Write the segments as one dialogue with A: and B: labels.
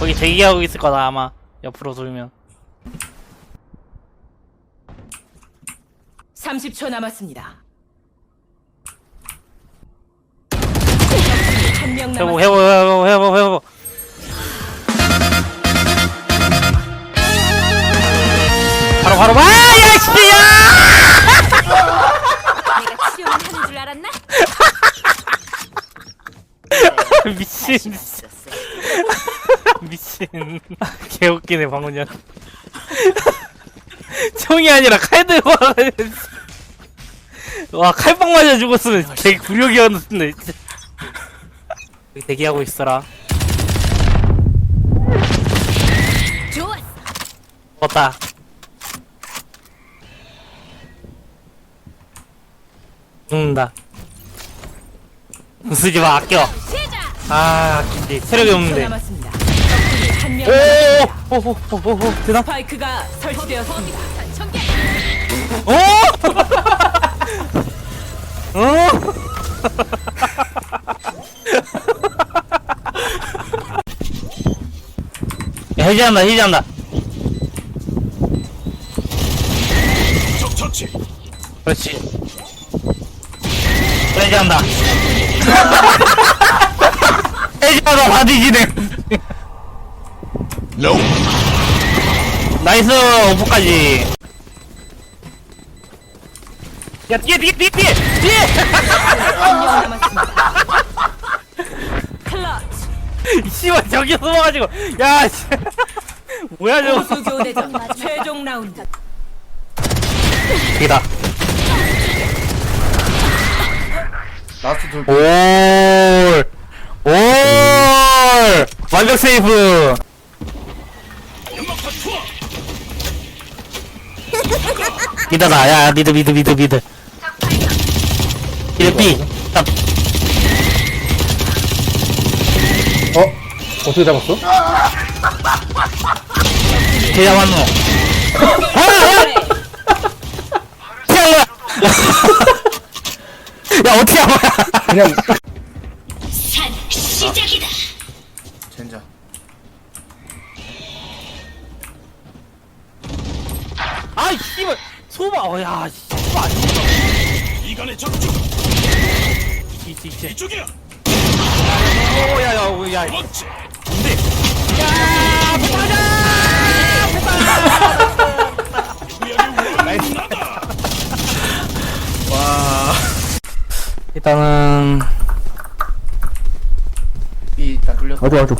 A: 거기 대기하고 있을 거다 아마 옆으로 돌면
B: 30초 남았습니다. 한명 남았습니다.
A: 해보 해보 해보 해보 바로 바로 아야 씨야
B: 내가 치료를 하는 줄 알았나?
A: 미친 미친 개웃기네 방훈이 총이 아니라 칼 들고 와가지고 와 칼빵 맞아 죽었으면 개 굴욕이었는데 여기 대기하고 있어라. 죽었다 죽는다 쓰지 마 아껴. 아 아낀지 체력이
B: 30초
A: 없는데
B: 남았습니다. 적군이 한명 남았습니다.
A: 오오오오오 되나?
B: 스파이크가 설치되었습니다. 전개.
A: 어? 어? 야, 해제한다, 해제한다. 그렇지. 해제한다. 해제하다 다 뒤지네. 나이스, 오프까지. 야, 뒤에, 뒤에, 뒤에, 뒤에! 뒤에! 씨발 저기 숨어가지고 야 씨. 뭐야 저거
B: 우수 교대전 최종 라운드.
A: 여기다
C: 라스트 둘
A: 올! 올! 완벽 세이브 미드다 야 미드 미드 미드 미드 미드 B 딱
C: 어? 어떻게 잡았어?
A: 대자 왔노 아! 야! 야! 야 어떻게 한 거야
C: 그냥
D: 시작이다.
C: 젠장
A: 아이 씨발 소바 어야 씨발
E: 이간의 적중
A: 있지 있지
E: 이쪽이야.
A: 오야야 오야.
E: 두 번째.
A: 나이스.
E: 나다.
A: 일단은
C: B 일단 뚫렸어
F: 어디 어디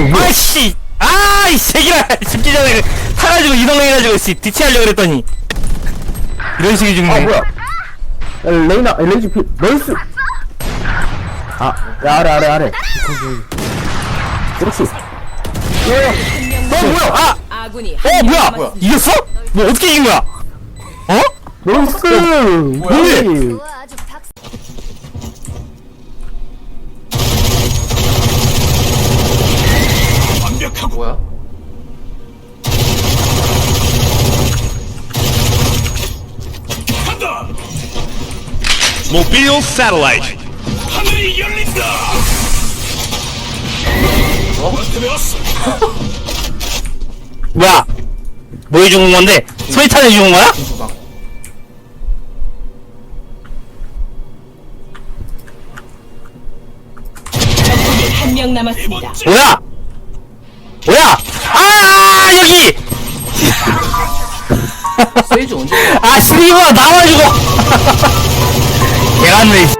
A: 아이씨 아이 새끼라 죽기 전에 타가지고 이동해가지고 씨 뒤치하려고 그랬더니 이런 식이 죽네
F: 아 뭐야 야, 레이나 야, 레이지 피 나이스 아야 아래 아래 아래 그렇지
A: 어 뭐야 아!
B: 아군이
A: 어 뭐야
B: 남았습니다.
A: 이겼어? 뭐 어떻게 이긴 거야? 어?
F: 나이스
A: 뭐야?
F: 뭐야
G: Mobile Satellite.
E: 하늘이 열린다 어? 들어왔어
A: 뭐야 뭐에 죽은 건데? 소이탄에 죽은 거야?
B: 한 명 남았습니다.
A: 뭐야? 뭐야? 아 여기!
C: 세이지 언제
A: 아 스리버 나와주고! 개같네 씨.